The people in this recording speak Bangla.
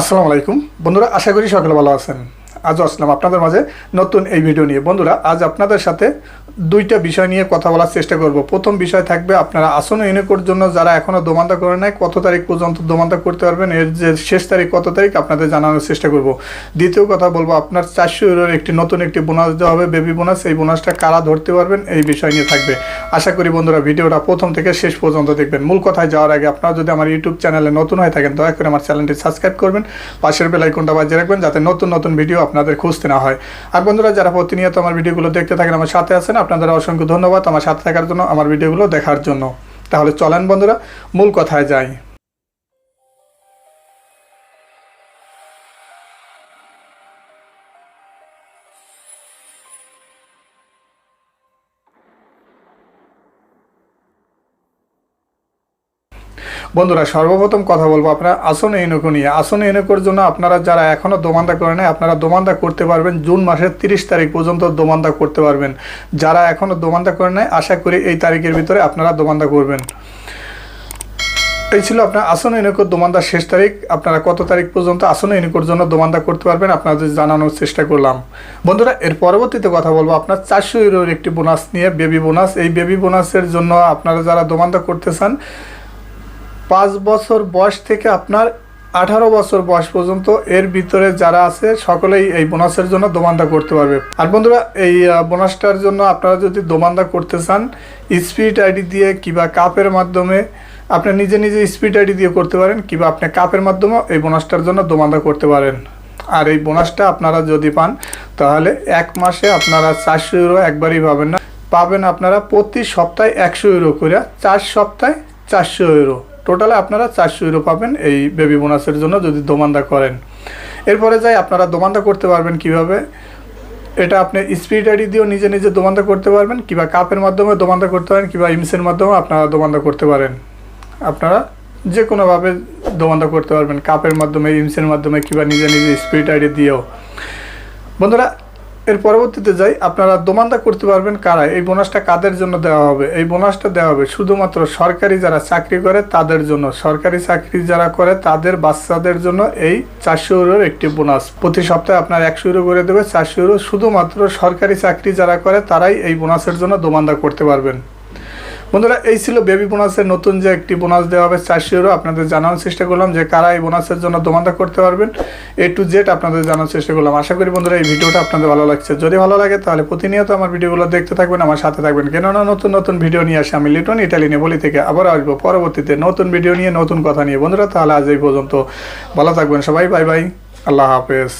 আসসালামু আলাইকুম। বন্ধুরা আশা করি সকলে ভালো আছেন। আজও আসলাম আপনাদের মাঝে নতুন এই ভিডিও নিয়ে। বন্ধুরা, আজ আপনাদের সাথে দুইটা বিষয় নিয়ে কথা বলার চেষ্টা করব। প্রথম বিষয় থাকবে আপনারা আসন ইউনিকোর জন্য যারা এখনও দোমান্দা করে নাই, কত তারিখ পর্যন্ত দোমান্দা করতে পারবেন, এর যে শেষ তারিখ, কত তারিখ আপনাদের জানানোর চেষ্টা করব। দ্বিতীয় কথা বলব, আপনার চারশো ইউরোর একটি নতুন একটি বোনাস দেওয়া হবে, বেবি বোনাস। এই বোনাসটা কারা ধরতে পারবেন, এই বিষয় নিয়ে থাকবে। আশা করি বন্ধুরা ভিডিওটা প্রথম থেকে শেষ পর্যন্ত দেখবেন। মূল কথায় যাওয়ার আগে আপনারা যদি আমার ইউটিউব চ্যানেলে নতুন হয়ে থাকেন, দয়া করে আমার চ্যানেলটি সাবস্ক্রাইব করবেন, পাশের বেল আইকনটা বাজিয়ে রাখবেন, যাতে নতুন নতুন ভিডিও আপনাদের খুঁজতে না হয়। আর বন্ধুরা, যারা প্রতিনিয়ত আমার ভিডিওগুলো দেখতে থাকেন, আমার সাথে আছেন, আপনাদের অসংখ্য ধন্যবাদ আমার সাথে থাকার জন্য, আমার ভিডিওগুলো দেখার জন্য। তাহলে চলেন বন্ধুরা, মূল কথায় যাই। বন্ধুরা, সর্বপ্রথম কথা বলব আপনারা আসন ইউনিকো নিয়ে। আসন ইউনিকোর জন্য আপনারা যারা এখনও দোমান্দা করে নেয় আপনারা দোমান্দা করতে পারবেন। জুন মাসের তিরিশ তারিখ পর্যন্ত দোমান্দা করতে পারবেন। যারা এখনও দোমান্দা করে নেয় আশা করি এই তারিখের ভিতরে আপনারা দোমান্দা করবেন। এই ছিল আপনার আসন ইউনিকোর দোমান্দার শেষ তারিখ। আপনারা কত তারিখ পর্যন্ত আসন ইউনিকোর জন্য দোমান্দা করতে পারবেন, আপনাদের জানানোর চেষ্টা করলাম। বন্ধুরা, এর পরবর্তীতে কথা বলব আপনার চারশো ইউরোর একটি বোনাস নিয়ে, বেবি বোনাস। এই বেবি বোনাসের জন্য আপনারা যারা দোমান্দা করতে চান পাঁচ বছর বয়স থেকে আপনার আঠারো বছর বয়স পর্যন্ত এর ভিতরে যারা আছে, সকলেই এই বোনাসের জন্য দোমান্দা করতে পারবে। আর বন্ধুরা, এই বোনাসটার জন্য আপনারা যদি দোমান্দা করতে চান স্পিড আইডি দিয়ে কিংবা কাপের মাধ্যমে আপনি নিজে নিজে স্পিড আইডি দিয়ে করতে পারেন, কিংবা আপনি কাপের মাধ্যমে এই বোনাসটার জন্য দোমান্দা করতে পারেন। আর এই বোনাসটা আপনারা যদি পান, তাহলে এক মাসে আপনারা চারশো ইউরো একবারই পাবেন না। পাবেন আপনারা প্রতি সপ্তাহে একশো ইউরো করে চার সপ্তাহে চারশো ইউরো টোটালে আপনারা চারশো ইউরো পাবেন এই বেবি বোনাসের জন্য যদি দোমান্দা করেন। এরপরে যাই, আপনারা দোমান্দা করতে পারবেন কীভাবে? এটা আপনি আইডি দিয়েও নিজে নিজে দোমান্দা করতে পারবেন, কিংবা কাপের মাধ্যমে দোমান্দা করতে পারেন, কিংবা ইমসের মাধ্যমে আপনারা দোমান্দা করতে পারেন। আপনারা যে কোনোভাবে দোমান্দা করতে পারবেন কাপের মাধ্যমে ইমসের মাধ্যমে, কিংবা নিজে নিজে আইডি দিয়েও। বন্ধুরা এর পরবর্তীতে যাই, আপনারা দোমান্দা করতে পারবেন কারা? এই বোনাসটা কাদের জন্য দেওয়া হবে? এই বোনাসটা দেওয়া হবে শুধুমাত্র সরকারি যারা চাকরি করে তাদের জন্য। সরকারি চাকরি যারা করে তাদের বাচ্চাদের জন্য এই চারশো ইউরোর একটি বোনাস। প্রতি সপ্তাহে আপনার একশো ইউরো করে দেবে চারশো ইউরো। শুধুমাত্র সরকারি চাকরি যারা করে তারাই এই বোনাসের জন্য দোমান্দা করতে পারবেন। বন্ধুরা, এই ছিল বেবি বোনাসের নতুন যে একটি বোনাস দেওয়া হবে, চারশো আপনাদের জানানোর চেষ্টা করলাম যে কারা এই বোনাসের জন্য দোমান্দা করতে পারবেন। এ টু জেড আপনাদের জানার চেষ্টা করলাম। আশা করি বন্ধুরা, এই ভিডিওটা আপনাদের ভালো লাগছে। যদি ভালো লাগে, তাহলে প্রতিনিয়ত আমার ভিডিওগুলো দেখতে থাকবেন, আমার সাথে থাকবেন। কেননা, নতুন নতুন ভিডিও নিয়ে আসে আমি লিটন ইটালি নিয়ে। বলি থেকে আবার আসব পরবর্তীতে নতুন ভিডিও নিয়ে, নতুন কথা নিয়ে। বন্ধুরা, তাহলে আজ এই পর্যন্ত। ভালো থাকবেন সবাই। Bye bye. আল্লাহ হাফেজ।